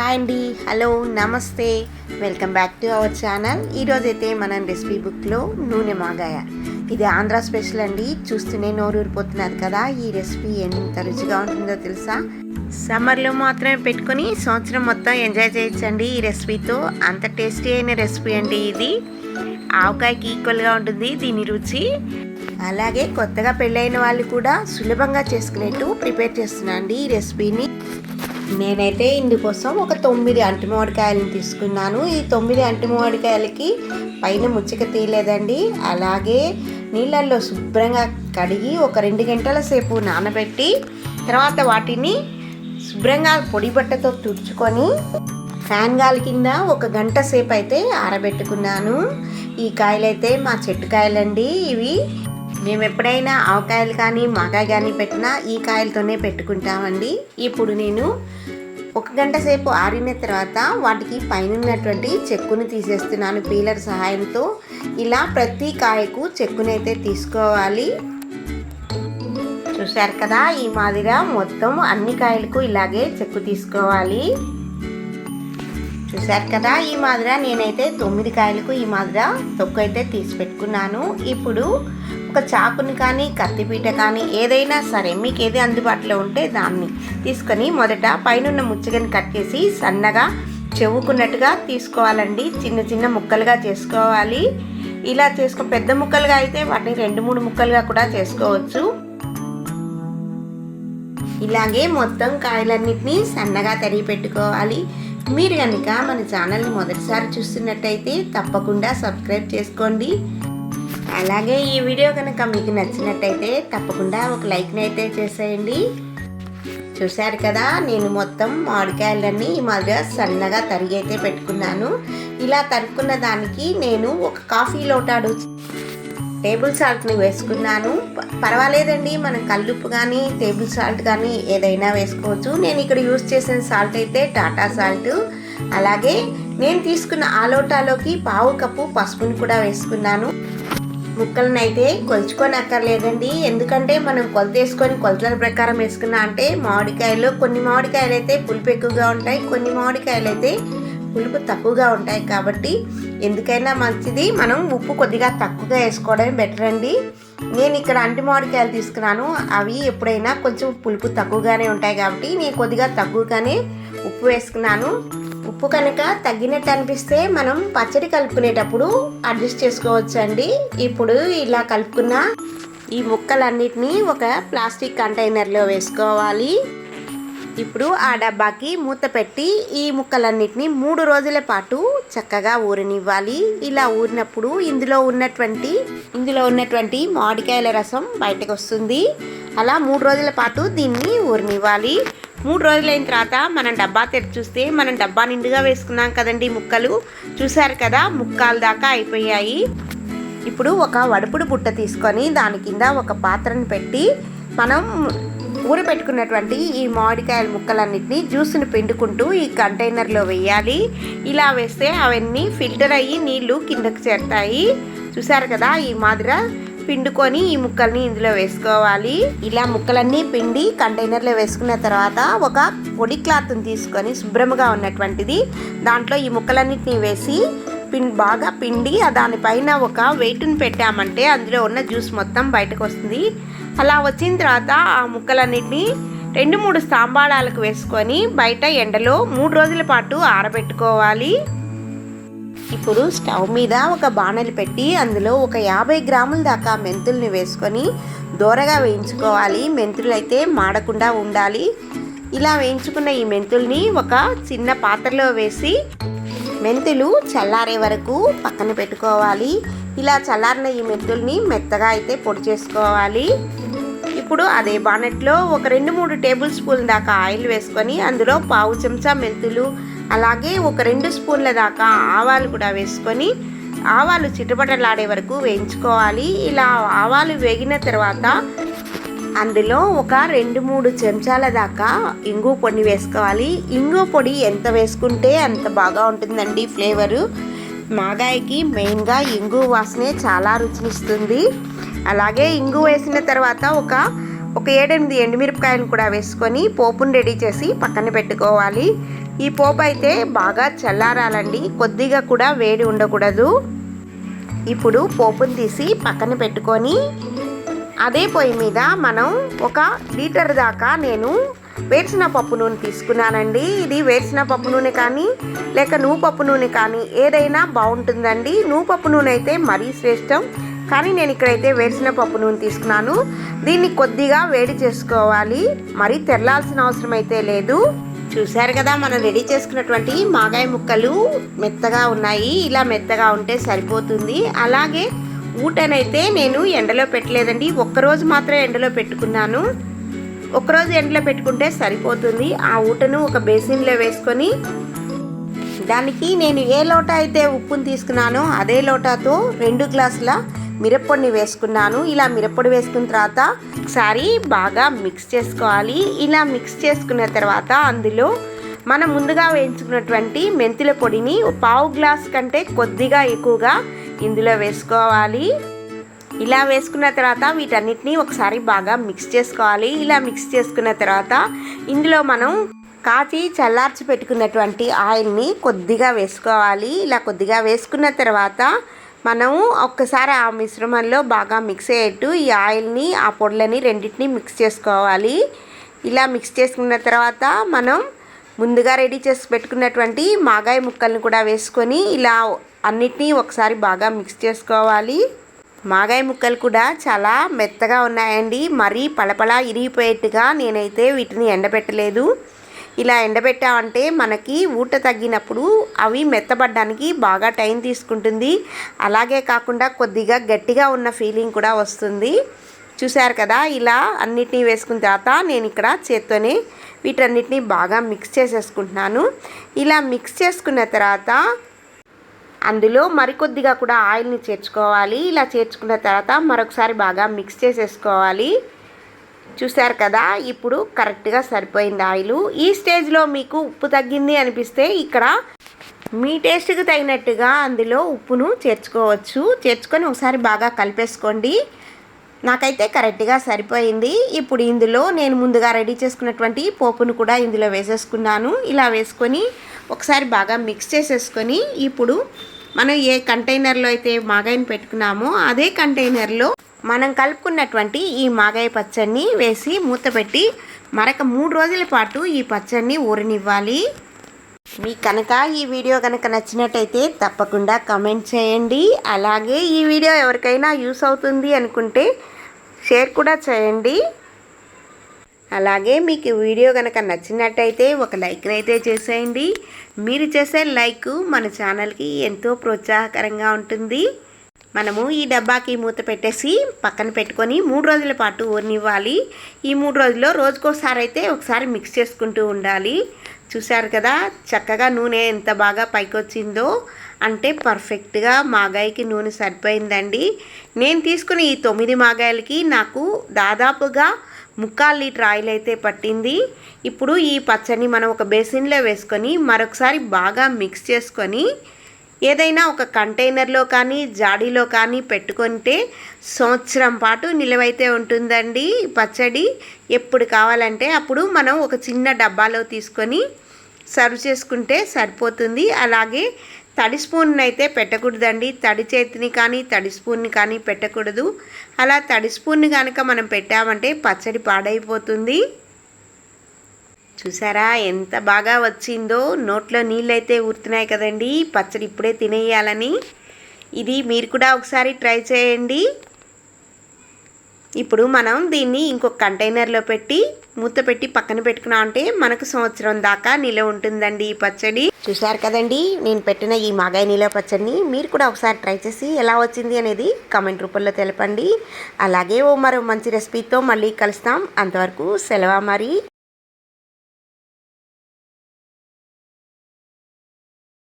Hi అండి. Hello నమస్తే. Welcome back to our channel. ఈరోజైతే మనం రెసిపీ బుక్లో నూనె మాగాయ. ఇది ఆంధ్ర స్పెషల్ అండి. చూస్తూనే నోరూరిపోతున్నారు కదా ఈ రెసిపీ ఎంత రుచిగా ఉంటుందో తెలుసా? సమ్మర్లో మాత్రమే పెట్టుకొని సంవత్సరం మొత్తం ఎంజాయ్ చేయొచ్చండి ఈ రెసిపీతో. అంత టేస్టీ అయిన రెసిపీ అండి ఇది. ఆవకాయకి ఈక్వల్గా ఉంటుంది దీని రుచి. అలాగే కొత్తగా పెళ్ళైన వాళ్ళు కూడా సులభంగా చేసుకునేట్టు ప్రిపేర్ చేస్తున్నాను అండి ఈ రెసిపీని. నేనైతే ఇందుకోసం ఒక తొమ్మిది అంటిమామిడికాయలను తీసుకున్నాను. ఈ తొమ్మిది అంటిమామిడికాయలకి పైన ముచ్చక తీయలేదండి. అలాగే నీళ్ళల్లో శుభ్రంగా కడిగి ఒక రెండు గంటల సేపు నానబెట్టి తర్వాత వాటిని శుభ్రంగా పొడి బట్టతో తుడుచుకొని ఫ్యాన్ గాలి కింద ఒక గంట సేపు అయితే ఆరబెట్టుకున్నాను. ఈ కాయలైతే మా చెట్టు కాయలండి ఇవి. మేము ఎప్పుడైనా ఆవకాయలు కానీ మాకాయ కానీ పెట్టినా ఈ కాయలతోనే పెట్టుకుంటామండి. ఇప్పుడు నేను ఒక గంట సేపు ఆరిన తర్వాత వాటికి పైన ఉన్నటువంటి చెక్కుని తీసేస్తున్నాను పీలర్ సహాయంతో. ఇలా ప్రతి కాయకు చెక్కునైతే తీసుకోవాలి. చూశారు కదా ఈ మాదిరిగా మొత్తం అన్ని కాయలకు ఇలాగే చెక్కు తీసుకోవాలి. చూశారు కదా ఈ మాదిర నేనైతే తొమ్మిది కాయలకు ఈ మాదిర తొక్కు అయితే తీసి పెట్టుకున్నాను. ఇప్పుడు ఒక చాకుని కానీ కత్తిపీట కానీ ఏదైనా సరే మీకు ఏది అందుబాటులో ఉంటే దాన్ని తీసుకొని మొదట పైన ముచ్చగని కట్ చేసి సన్నగా చెవుకున్నట్టుగా తీసుకోవాలండి. చిన్న చిన్న ముక్కలుగా చేసుకోవాలి. ఇలా చేసుకో పెద్ద ముక్కలుగా అయితే వాటిని రెండు మూడు ముక్కలుగా కూడా చేసుకోవచ్చు. ఇలాగే మొత్తం కాయలన్నింటినీ సన్నగా తరిగి పెట్టుకోవాలి. మీరు కనుక మన ఛానల్ని మొదటిసారి చూస్తున్నట్టయితే తప్పకుండా సబ్స్క్రైబ్ చేసుకోండి. అలాగే ఈ వీడియో కనుక మీకు నచ్చినట్టయితే తప్పకుండా ఒక లైక్ని అయితే చేసేయండి. చూశారు కదా నేను మొత్తం మామిడికాయలన్నీ ఈ మాదిరిగా సన్నగా తరిగి అయితే పెట్టుకున్నాను. ఇలా తరుక్కున్న దానికి నేను ఒక కాఫీ లోటాడు టేబుల్ సాల్ట్ని వేసుకున్నాను. పర్వాలేదండి మనం కల్లుప్పు కానీ టేబుల్ సాల్ట్ కానీ ఏదైనా వేసుకోవచ్చు. నేను ఇక్కడ యూస్ చేసిన సాల్ట్ అయితే టాటా సాల్ట్. అలాగే నేను తీసుకున్న ఆలోటాలోకి పావు కప్పు పసుపుని కూడా వేసుకున్నాను. ముక్కలను అయితే కొలుచుకొని అక్కర్లేదండి ఎందుకంటే మనం కొలత వేసుకొని కొలతల ప్రకారం వేసుకున్నా అంటే మామిడికాయలు కొన్ని మామిడికాయలు అయితే పులుపు ఎక్కువగా ఉంటాయి కొన్ని మామిడికాయలు అయితే పులుపు తక్కువగా ఉంటాయి కాబట్టి ఎందుకైనా మంచిది. మనం ఉప్పు కొద్దిగా తక్కువగా వేసుకోవడమే బెటర్ అండి. నేను ఇక్కడ అంటి మామిడికాయలు తీసుకున్నాను. అవి ఎప్పుడైనా కొంచెం పులుపు తక్కువగానే ఉంటాయి కాబట్టి నేను కొద్దిగా తక్కువగానే ఉప్పు వేసుకున్నాను. ఉప్పు కనుక తగ్గినట్టు అనిపిస్తే మనం పచ్చడి కలుపుకునేటప్పుడు అడ్జస్ట్ చేసుకోవచ్చు అండి ఇప్పుడు ఇలా కలుపుకున్న ఈ ముక్కలన్నిటినీ ఒక ప్లాస్టిక్ కంటైనర్లో వేసుకోవాలి. ఇప్పుడు ఆ డబ్బాకి మూత పెట్టి ఈ ముక్కలన్నిటిని మూడు రోజుల పాటు చక్కగా ఊరనివ్వాలి. ఇలా ఊరినప్పుడు ఇందులో ఉన్నటువంటి ఇందులో ఉన్నటువంటి మామిడికాయల రసం బయటకు వస్తుంది అలా మూడు రోజుల పాటు దీన్ని ఊరనివ్వాలి. మూడు రోజులైన తర్వాత మనం డబ్బా తెరిచి చూస్తే మనం డబ్బా నిండుగా వేసుకున్నాం కదండి ముక్కలు. చూసారు కదా ముక్కాల దాకా అయిపోయాయి. ఇప్పుడు ఒక వడుపుడు బుట్ట తీసుకొని దాని కింద ఒక పాత్రను పెట్టి మనం ఊరబెట్టుకున్నటువంటి ఈ మామిడికాయల ముక్కలన్నింటినీ జ్యూస్ని పిండుకుంటూ ఈ కంటైనర్లో వేయాలి. ఇలా వేస్తే అవన్నీ ఫిల్టర్ అయ్యి నీళ్ళు కిందకు చేరుతాయి. చూసారు కదా ఈ మాదిర పిండుకొని ఈ ముక్కల్ని ఇందులో వేసుకోవాలి. ఇలా ముక్కలన్నీ పిండి కంటైనర్లో వేసుకున్న తర్వాత ఒక పొడి క్లాత్ని తీసుకొని శుభ్రంగా ఉన్నటువంటిది దాంట్లో ఈ ముక్కలన్నిటిని వేసి పిన్ బాగా పిండి దానిపైన ఒక వెయిట్ని పెట్టామంటే అందులో ఉన్న జ్యూస్ మొత్తం బయటకు వస్తుంది. అలా వచ్చిన తర్వాత ఆ ముక్కలన్నిటిని రెండు మూడు స్తంభాళాలకు వేసుకొని బయట ఎండలో మూడు రోజుల పాటు ఆరబెట్టుకోవాలి. ఇప్పుడు స్టవ్ మీద ఒక బాణలు పెట్టి అందులో ఒక యాభై గ్రాముల దాకా మెంతుల్ని వేసుకొని దూరగా వేయించుకోవాలి. మెంతులు అయితే మాడకుండా ఉండాలి. ఇలా వేయించుకున్న ఈ మెంతుల్ని ఒక చిన్న పాత్రలో వేసి మెంతులు చల్లారే వరకు పక్కన పెట్టుకోవాలి. ఇలా చల్లారిన ఈ మెంతుల్ని మెత్తగా అయితే పొడి చేసుకోవాలి. ఇప్పుడు అదే బానెట్లో ఒక రెండు మూడు టేబుల్ స్పూన్ దాకా ఆయిల్ వేసుకొని అందులో పావు చెంచా మెంతులు అలాగే ఒక రెండు స్పూన్ల దాకా ఆవాలు కూడా వేసుకొని ఆవాలు చిటపటలాడే వరకు వేయించుకోవాలి. ఇలా ఆవాలు వేగిన తర్వాత అందులో ఒక రెండు మూడు చెంచాల దాకా ఇంగు పొడి వేసుకోవాలి. ఇంగు పొడి ఎంత వేసుకుంటే అంత బాగా ఉంటుందండి ఫ్లేవరు. మాగాయకి మెయిన్గా ఇంగు వాసనే చాలా రుచినిస్తుంది. అలాగే ఇంగు వేసిన తర్వాత ఒక ఒక ఏడెనిమిది ఎండుమిరపకాయలు కూడా వేసుకొని పోపును రెడీ చేసి పక్కన పెట్టుకోవాలి. ఈ పోపు అయితే బాగా చల్లారాలండి. కొద్దిగా కూడా వేడి ఉండకూడదు. ఇప్పుడు పోపును తీసి పక్కన పెట్టుకొని అదే పొయ్యి మీద మనం ఒక లీటర్ దాకా నేను వేరుసిన పప్పు నూనె తీసుకున్నానండి. ఇది వేరుసిన పప్పు నూనె కానీ లేక నువ్వు పప్పు నూనె కానీ ఏదైనా బాగుంటుందండి. నువ్వు పప్పు నూనె అయితే మరీ శ్రేష్టం. కానీ నేను ఇక్కడైతే వేరుసిన పప్పు నూనె తీసుకున్నాను. దీన్ని కొద్దిగా వేడి చేసుకోవాలి. మరీ తెరలాల్సిన అవసరం అయితే లేదు. చూశారు కదా మనం రెడీ చేసుకున్నటువంటి మాగాయ ముక్కలు మెత్తగా ఉన్నాయి. ఇలా మెత్తగా ఉంటే సరిపోతుంది. అలాగే ఊటనైతే నేను ఎండలో పెట్టలేదండి. ఒక్కరోజు మాత్రం ఎండలో పెట్టుకున్నాను. ఒకరోజు ఎండలో పెట్టుకుంటే సరిపోతుంది. ఆ ఊటను ఒక బేసిన్లో వేసుకొని దానికి నేను ఏ లోట అయితే ఉప్పును తీసుకున్నానో అదే లోటాతో రెండు గ్లాసుల మిరప్పొడిని వేసుకున్నాను. ఇలా మిరప్పొడి వేసుకున్న తర్వాత ఒకసారి బాగా మిక్స్ చేసుకోవాలి. ఇలా మిక్స్ చేసుకున్న తర్వాత అందులో మనం ముందుగా వేయించుకున్నటువంటి మెంతుల పొడిని పావు గ్లాస్ కంటే కొద్దిగా ఎక్కువగా ఇందులో వేసుకోవాలి. ఇలా వేసుకున్న తర్వాత వీటన్నిటిని ఒకసారి బాగా మిక్స్ చేసుకోవాలి. ఇలా మిక్స్ చేసుకున్న తర్వాత ఇందులో మనం కాచి చల్లార్చి పెట్టుకున్నటువంటి ఆయిల్ని కొద్దిగా వేసుకోవాలి. ఇలా కొద్దిగా వేసుకున్న తర్వాత మనం ఒక్కసారి ఆ మిశ్రమంలో బాగా మిక్స్ అయ్యేట్టు ఈ ఆయిల్ని ఆ పొడులని రెండింటిని మిక్స్ చేసుకోవాలి. ఇలా మిక్స్ చేసుకున్న తర్వాత మనం ముందుగా రెడీ చేసి పెట్టుకున్నటువంటి మాగాయ ముక్కల్ని కూడా వేసుకొని ఇలా అన్నిటినీ ఒకసారి బాగా మిక్స్ చేసుకోవాలి. మాగాయ ముక్కలు కూడా చాలా మెత్తగా ఉన్నాయండి. మరీ పళపళ ఇరిగిపోయేట్టుగా నేనైతే వీటిని ఎండబెట్టలేదు. ఇలా ఎండబెట్టామంటే మనకి ఊట తగ్గినప్పుడు అవి మెత్తబడడానికి బాగా టైం తీసుకుంటుంది. అలాగే కాకుండా కొద్దిగా గట్టిగా ఉన్న ఫీలింగ్ కూడా వస్తుంది. చూశారు కదా ఇలా అన్నిటినీ వేసుకున్న తర్వాత నేను ఇక్కడ చేత్తోనే వీటన్నిటిని బాగా మిక్స్ చేసేసుకుంటున్నాను. ఇలా మిక్స్ చేసుకున్న తర్వాత అందులో మరికొద్దిగా కూడా ఆయిల్ని చేర్చుకోవాలి. ఇలా చేర్చుకున్న తర్వాత మరొకసారి బాగా మిక్స్ చేసేసుకోవాలి. చూశారు కదా ఇప్పుడు కరెక్ట్గా సరిపోయింది ఆయిల్. ఈ స్టేజ్లో మీకు ఉప్పు తగ్గింది అనిపిస్తే ఇక్కడ మీ టేస్ట్కి తగినట్టుగా అందులో ఉప్పును చేర్చుకోవచ్చు. చేర్చుకొని ఒకసారి బాగా కలిపేసుకోండి. నాకైతే కరెక్ట్గా సరిపోయింది. ఇప్పుడు ఇందులో నేను ముందుగా రెడీ చేసుకున్నటువంటి పోపును కూడా ఇందులో వేసేసుకున్నాను. ఇలా వేసుకొని ఒకసారి బాగా మిక్స్ చేసేసుకొని ఇప్పుడు మనం ఏ కంటైనర్లో అయితే మాగాయిని పెట్టుకున్నామో అదే కంటైనర్లో మనం కలుపుకున్నటువంటి ఈ మాగాయ పచ్చడిని వేసి మూత పెట్టి మరొక మూడు రోజుల పాటు ఈ పచ్చడిని ఊరనివ్వాలి. మీకు కనుక ఈ వీడియో కనుక నచ్చినట్టయితే తప్పకుండా కమెంట్ చేయండి. అలాగే ఈ వీడియో ఎవరికైనా యూస్ అవుతుంది అనుకుంటే షేర్ కూడా చేయండి. అలాగే మీకు వీడియో కనుక నచ్చినట్టయితే ఒక లైక్ అయితే చేసేయండి. మీరు చేసే లైక్ మన ఛానల్కి ఎంతో ప్రోత్సాహకరంగా ఉంటుంది. మనము ఈ డబ్బాకి మూత పెట్టేసి పక్కన పెట్టుకొని మూడు రోజుల పాటు ఊరనివ్వాలి. ఈ మూడు రోజుల్లో రోజుకోసారి అయితే ఒకసారి మిక్స్ చేసుకుంటూ ఉండాలి. చూశారు కదా చక్కగా నూనె ఎంత బాగా పైకి వచ్చిందో అంటే పర్ఫెక్ట్గా మాగాయికి నూనె సరిపోయిందండి. నేను తీసుకున్న ఈ తొమ్మిది మాగాయలకి నాకు దాదాపుగా ముక్కాలు లీటర్ ఆయిల్ అయితే పట్టింది. ఇప్పుడు ఈ పచ్చడిని మనం ఒక బేసిన్లో వేసుకొని మరొకసారి బాగా మిక్స్ చేసుకొని ఏదైనా ఒక కంటైనర్లో కానీ జాడీలో కానీ పెట్టుకుంటే సంవత్సరం పాటు నిలవైతే ఉంటుందండి పచ్చడి. ఎప్పుడు కావాలంటే అప్పుడు మనం ఒక చిన్న డబ్బాలో తీసుకొని సర్వ్ చేసుకుంటే సరిపోతుంది. అలాగే తడి స్పూన్ అయితే పెట్టకూడదండి. తడి చేతిని కానీ తడి స్పూన్ని కానీ పెట్టకూడదు. అలా తడి స్పూన్ని కనుక మనం పెట్టామంటే పచ్చడి పాడైపోతుంది. చూసారా? ఎంత బాగా వచ్చిందో? నోట్లో నీళ్ళైతే ఊరుతున్నాయి కదండి. పచ్చడి ఇప్పుడే తినేయాలని. ఇది మీరు కూడా ఒకసారి ట్రై చేయండి. ఇప్పుడు మనం దీన్ని ఇంకొక కంటైనర్లో పెట్టి మూత పెట్టి పక్కన పెట్టుకున్నాం అంటే మనకు సంవత్సరం దాకా నిలవ ఉంటుందండి ఈ పచ్చడి. చూసారు కదండి నేను పెట్టిన ఈ మాగాయ నిలవ పచ్చడిని మీరు కూడా ఒకసారి ట్రై చేసి ఎలా వచ్చింది అనేది కమెంట్ రూపంలో తెలపండి. అలాగే ఓ మరో మంచి రెసిపీతో మళ్ళీ కలుస్తాం. అంతవరకు సెలవు మరి.